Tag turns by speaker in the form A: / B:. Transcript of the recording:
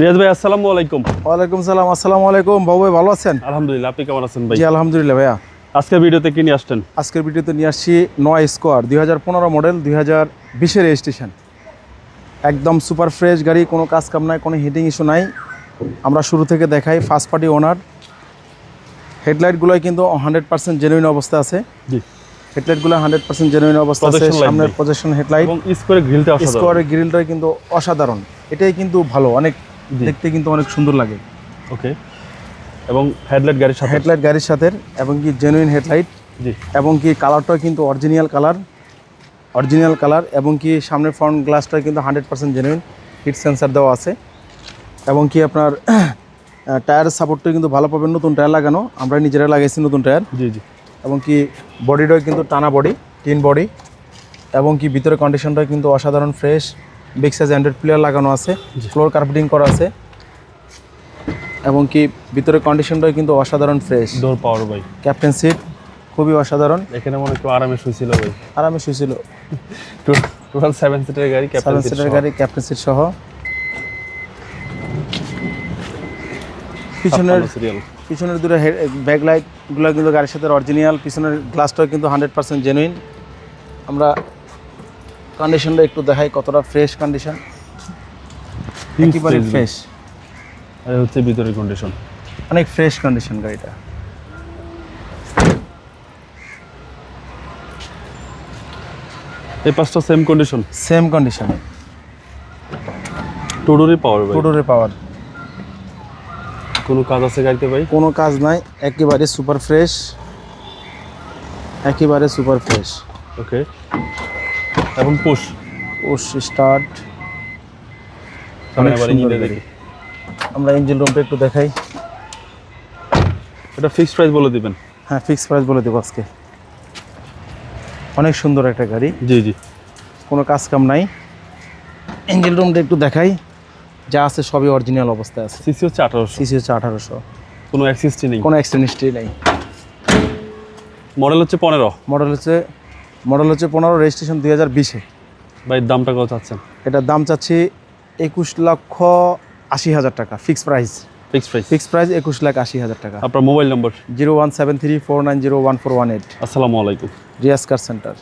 A: রিয়াজ ভাই আসসালামু আলাইকুম।
B: ওয়ালাইকুম সালাম আসসালামু আলাইকুম। বাবু ভাই ভালো আছেন?
A: আলহামদুলিল্লাহ আপনি কেমন আছেন ভাই?
B: জি আলহামদুলিল্লাহ ভাইয়া।
A: আজকের ভিডিওতে কি নিয়ে আসছেন?
B: আজকের ভিডিওতে নিয়ে আসছি নয় স্কোয়ার দুই হাজার পনেরো মডেল দুই হাজার বিশের রেজিস্ট্রেশন। একদম সুপার ফ্রেশ গাড়ি কোনো কাজ কাম নাই কোনো হিটিং ইস্যু নাই। আমরা শুরু থেকে দেখাই ফার্স্ট পার্টি ওনার হেডলাইটগুলোই কিন্তু হান্ড্রেড পার্সেন্ট জেনুইন অবস্থা আছে।
A: জি।
B: হেডলাইটগুলো হান্ড্রেড পার্সেন্ট জেনুইন অবস্থা আছে। সামনের। প্রজেকশন হেডলাইট
A: এবং স্কোয়ারের গ্রিলটা অসাধারণ।
B: স্কোয়ারের গ্রিলটাই কিন্তু অসাধারণ। এটাই কিন্তু ভালো অনেক। দেখতে কিন্তু অনেক সুন্দর লাগে।
A: ওকে। এবং হেডলাইট গাড়ির সাথে?
B: হেডলাইট গাড়ির সাথে এবং কি জেনুইন হেডলাইট
A: জি।
B: এবং কি কালারটাও কিন্তু অরিজিনাল কালার অরিজিনাল কালার এবং কি সামনের ফ্রন্ট গ্লাসটা কিন্তু hundred percent genuine heat sensor দেওয়া আছে। এবং কি আপনার টায়ার সাপোর্টটা কিন্তু ভালো পাবেন নতুন টায়ার লাগানো। আমরা নিজেরা লাগাইছি নতুন টায়ার
A: জি জি।
B: এবং কি বডিটাও কিন্তু টানা বডি টিন বডি এবং কি ভিতরে কন্ডিশনটা কিন্তু অসাধারণ fresh big size android player লাগানো আছে ফ্লোর কার্পেটিং করা আছে এবং কি ভিতরে কন্ডিশনটাও কিন্তু অসাধারণ ফ্রেশ
A: ডোর পাওয়ার ভাই।
B: ক্যাপ্টেন সিট খুবই অসাধারণ।
A: এখানে মনে একটু আরামে শুয়েছিল ভাই।
B: আরামে শুয়েছিল
A: টোটাল সেভেন সিটের গাড়ি
B: সেভেন
A: ক্যাপ্টেন
B: সিটের গাড়ি ক্যাপ্টেন সিট সহ। পিছনের পিছনের দুটো ব্যাক লাইটগুলো কিন্তু গাড়ির সাথে অরিজিনাল পিছনের গ্লাসটাও কিন্তু হান্ড্রেড পার্সেন্ট জেনুইন আমরা কন্ডিশনটা একটু দেখাই কতটা ফ্রেশ কন্ডিশন একেবারে ফ্রেশ
A: আর হচ্ছে ভিতরের কন্ডিশন
B: অনেক ফ্রেশ কন্ডিশন গাড়িটা।
A: এই পাঁচটা সেম কন্ডিশন
B: সেম কন্ডিশনে
A: টোডোরই পাওয়ার
B: টোটোরে পাওয়ার
A: কোনো কাজ আছে গাড়িতে ভাই?
B: কোনো কাজ নাই একেবারে সুপার ফ্রেশ একেবারে সুপার ফ্রেশ
A: ওকে এবং পুশ।
B: ওস স্টার্ট। আমরা ইঞ্জিন রুমটা একটু দেখাই।
A: এটা ফিক্সড প্রাইস বলে দিবেন।
B: হ্যাঁ ফিক্স প্রাইস বলে দেবো আজকে। অনেক সুন্দর একটা গাড়ি।
A: জি জি।
B: কোনো কাজ কাম নাই। ইঞ্জিন রুমটা একটু দেখাই। যা আছে সবই অরিজিনাল অবস্থায় আছে।
A: সিসি হচ্ছে আঠারোশো।
B: সিসি হচ্ছে আঠারোশো।
A: কোনো অ্যাক্সিসটি নেই।
B: কোনো এক্সট্রা নেই।
A: মডেল হচ্ছে পনেরো।
B: মডেল হচ্ছে মডেল হচ্ছে পনেরো রেজিস্ট্রেশন দুই হাজার বিশে।
A: ভাই দামটা কত চাচ্ছেন?
B: এটার দাম চাচ্ছি একুশ লক্ষ আশি হাজার টাকা fix price
A: fix price
B: fix price একুশ লাখ আশি হাজার টাকা।
A: আপনার mobile number
B: zero one seven three four nine zero one four one eight.
A: আসসালামু আলাইকুম।
B: Riaz car centre.